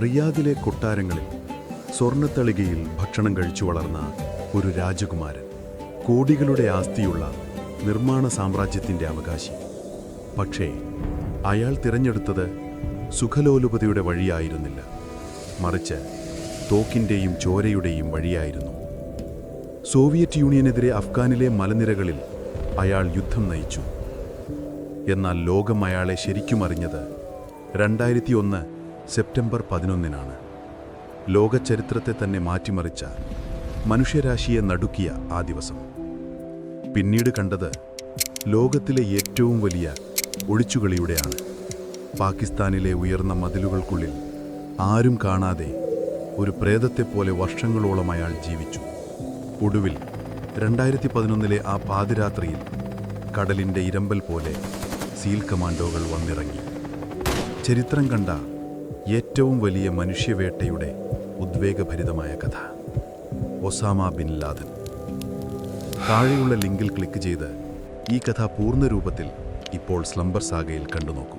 റിയാദിലെ കൊട്ടാരങ്ങളിൽ സ്വർണത്തളികയിൽ ഭക്ഷണം കഴിച്ചു വളർന്ന ഒരു രാജകുമാരൻ കോടികളുടെ ആസ്തിയുള്ള നിർമ്മാണ സാമ്രാജ്യത്തിന്റെ അവകാശി. പക്ഷേ അയാൾ തിരഞ്ഞെടുത്തത് സുഖലോലുപതയുടെ വഴിയായിരുന്നില്ല. മറിച്ച് തോക്കിന്റെയും ചോരയുടെയും വഴിയായിരുന്നു. സോവിയറ്റ് യൂണിയനെതിരെ അഫ്ഗാനിലെ മലനിരകളിൽ അയാൾ യുദ്ധം നയിച്ചു. എന്നാൽ ലോകം അയാളെ ശരിക്കും അറിഞ്ഞത് രണ്ടായിരത്തി ഒന്ന് സെപ്റ്റംബർ പതിനൊന്നിനാണ്. ലോകചരിത്രത്തെ തന്നെ മാറ്റിമറിച്ച മനുഷ്യരാശിയെ നടുക്കിയ ആ ദിവസം. പിന്നീട് കണ്ടത് ലോകത്തിലെ ഏറ്റവും വലിയ ഒളിച്ചുകളിയുടെയാണ്. പാകിസ്ഥാനിലെ ഉയർന്ന മതിലുകൾക്കുള്ളിൽ ആരും കാണാതെ ഒരു പ്രേതത്തെപ്പോലെ വർഷങ്ങളോളം അയാൾ ജീവിച്ചു. ഒടുവിൽ രണ്ടായിരത്തി പതിനൊന്നിലെ ആ പാതിരാത്രിയിൽ കടലിന്റെ ഇരമ്പൽ പോലെ സീൽ കമാൻഡോകൾ വന്നിറങ്ങി. ചരിത്രം കണ്ട ഏറ്റവും വലിയ മനുഷ്യവേട്ടയുടെ ഉദ്വേഗഭരിതമായ കഥ. Osama bin Laden. താഴെയുള്ള ലിങ്കിൽ ക്ലിക്ക് ചെയ്ത് ഈ കഥ പൂർണ രൂപത്തിൽ ഇപ്പോൾ സ്ലംബർ സാഗയിൽ കണ്ടുനോക്കൂ.